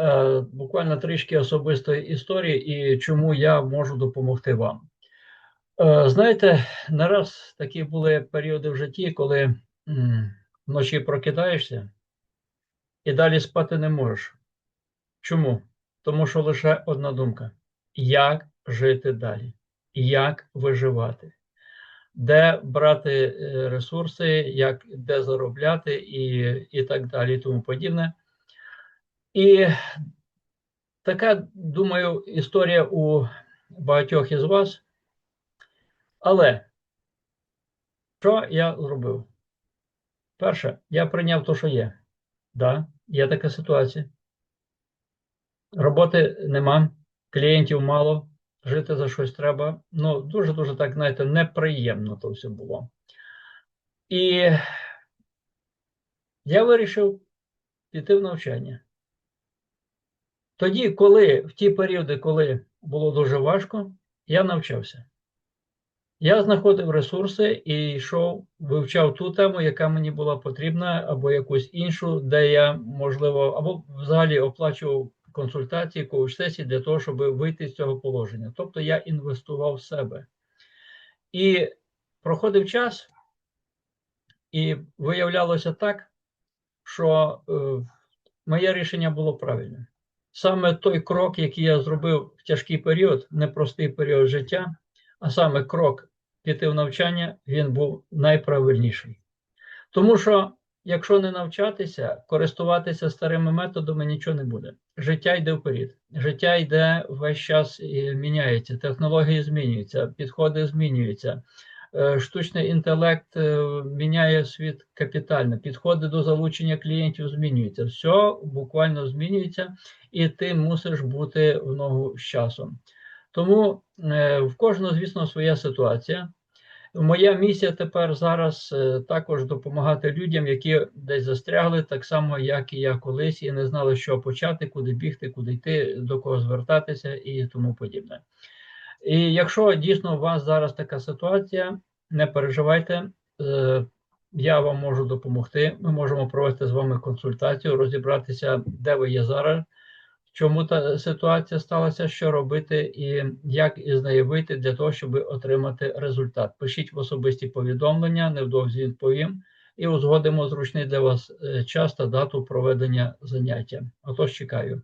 е, буквально трішки особистої історії і чому я можу допомогти вам. Е, знаєте, не раз такі були періоди в житті, коли вночі прокидаєшся і далі спати не можеш. Чому? Тому що лише одна думка: як жити далі, як виживати, де брати е, ресурси, як, де заробляти і, і так далі, і тому подібне. І така, думаю, історія у багатьох із вас. Але що я зробив? Перше, я прийняв те, що є. Да, є така ситуація. Роботи нема, клієнтів мало, жити за щось треба. Ну, дуже-дуже так, знаєте, неприємно то все було. І я вирішив піти в навчання. Тоді, коли в ті періоди, коли було дуже важко, я навчався. Я знаходив ресурси і йшов, вивчав ту тему, яка мені була потрібна, або якусь іншу, де я можливо, або взагалі оплачував консультації, коуч-сесії для того, щоб вийти з цього положення. Тобто я інвестував в себе. І проходив час, і виявлялося так, що е, моє рішення було правильне. Саме той крок, який я зробив в тяжкий період, непростий період життя, а саме крок піти в навчання, він був найправильніший. Тому що, якщо не навчатися, користуватися старими методами, нічого не буде. Життя йде вперед. Життя йде весь час і міняється, технології змінюються, підходи змінюються. Е, Штучний інтелект е, міняє світ капітально, підходи до залучення клієнтів змінюються. Все буквально змінюється, і ти мусиш бути в ногу з часом. Тому е, в кожного, звісно, своя ситуація. Моя місія тепер зараз також допомагати людям, які десь застрягли, так само, як і я колись, і не знали, що почати, куди бігти, куди йти, до кого звертатися і тому подібне. І якщо дійсно у вас зараз така ситуація, не переживайте, е, я вам можу допомогти. Ми можемо провести з вами консультацію, розібратися, де ви є зараз чому та ситуація сталася, що робити і як із неї вийти для того, щоб отримати результат. Пишіть в особисті повідомлення, невдовзі відповім, і узгодимо зручний для вас е, час та дату проведення заняття. Отож, чекаю.